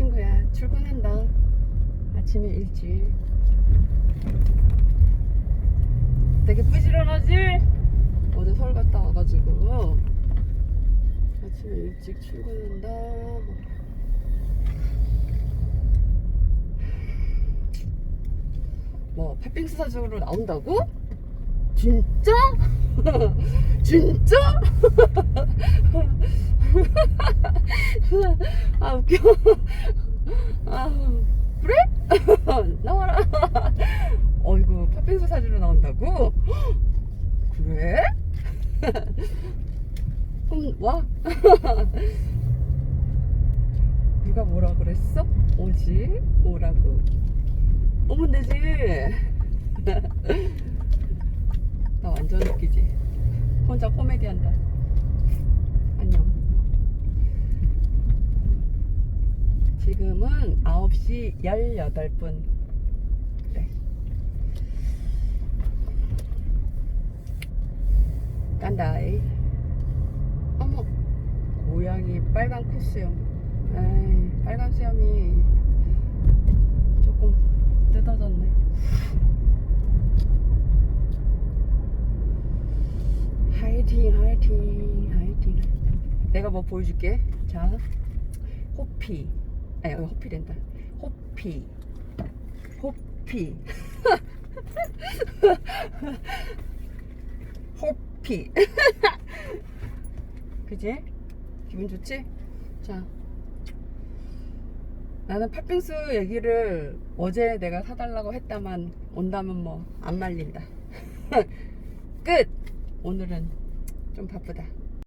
친구야 출근한다 아침에 일찍 되게 부지런하지? 어제 서울 갔다 와가지고 아침에 일찍 출근한다 뭐 팥빙수 사주로 나온다고? 진짜? 진짜? 아 웃겨 아 그래? 나와라 어이구 팥빙수 사주로 나온다고? 그래? 그럼 와 누가 뭐라 그랬어? 오지? 오라고 오면 되지 나 완전 웃기지 혼자 코미디 한다 안녕 지금은 9시 18분. 그래. 깐다이. 어머 고양이 빨간 코수염. 에이 빨간 수염이 조금 뜯어졌네. 화이팅 화이팅 화이팅. 내가 뭐 보여줄게? 자 호피 아니 여기 호피랜다. 호피. 호피. 호피. 그지? 기분 좋지? 자. 나는 팥빙수 얘기를 어제 내가 사달라고 했다만 온다면 뭐 안 말린다. 끝. 오늘은 좀 바쁘다